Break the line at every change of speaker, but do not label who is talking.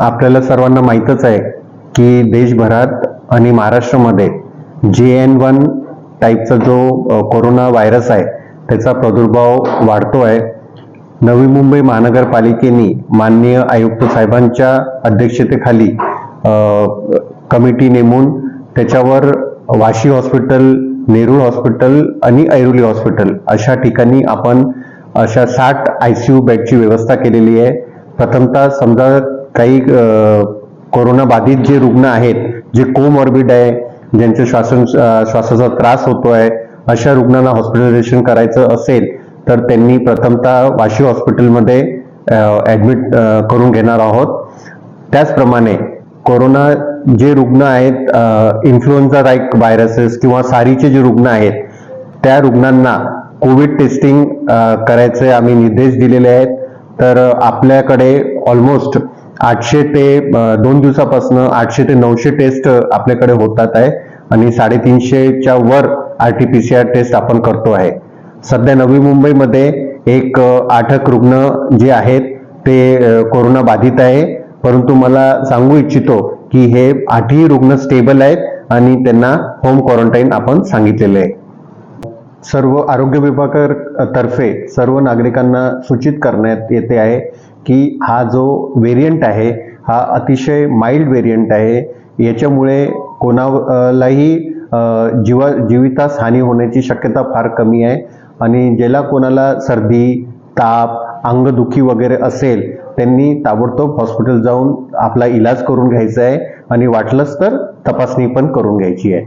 आपल्याला सर्वांना माहीतच आहे की देशभरात आणि महाराष्ट्रामध्ये जे एन वन टाईपचा जो कोरोना व्हायरस आहे त्याचा प्रादुर्भाव वाढतो आहे नवी मुंबई महानगरपालिकेने माननीय आयुक्त साहेबांच्या अध्यक्षतेखाली कमिटी नेमून त्याच्यावर वाशी हॉस्पिटल नेरूळ हॉस्पिटल आणि ऐरोली हॉस्पिटल अशा ठिकाणी आपण अशा साठ आय सी यू बेडची व्यवस्था केलेली आहे. प्रथमतः समजा काही कोरोनाबाधित कोरोना बाधित जे रुग्ण आहेत जे कोमॉर्बिड आहे ज्यांच्या श्वासन श्वासाचा त्रास होतो आहे अशा रुग्णांना हॉस्पिटलायझेशन करायचं असेल तर त्यांनी प्रथमतः वाशी हॉस्पिटलमध्ये ॲडमिट करून घेणार आहोत. त्याचप्रमाणे कोरोना जे रुग्ण आहेत इन्फ्लुएन्झा लाईक व्हायरसेस किंवा सारीचे जे रुग्ण आहेत त्या रुग्णांना कोविड टेस्टिंग करायचे आम्ही निर्देश दिलेले आहेत. तर आपल्याकडे ऑलमोस्ट आठशे ते दोन दिवसापासून आठशे ते नऊशे टेस्ट आपल्याकडे होतात आहे. आणि साडेतीनशेच्या वर R T P C R test आपण करतो आहे. सध्या नवी मुंबईमध्ये एक आठक रुग्ण जे आहेत ते कोरोना बाधित आहे. परंतु मला सांगू इच्छितो की हे आठही रुग्ण स्टेबल आहेत आणि त्यांना होम क्वारंटाईन आपण सांगितलेले आहे. सर्व आरोग्य विभागातर्फे सर्व नागरिकांना सूचित करण्यात येते आहे की हा जो व्हेरियंट आहे हा अतिशय माइल्ड व्हेरियंट आहे. याच्यामुळे कोणालाही जीवा जीवितास हानी होण्याची शक्यता फार कमी आहे. आणि ज्याला कोणाला सर्दी ताप अंगदुखी वगैरे असेल त्यांनी ताबडतोब हॉस्पिटल जाऊन आपला इलाज करून घ्यायचा आहे. आणि वाटलंच तर तपासणी पण करून घ्यायची आहे.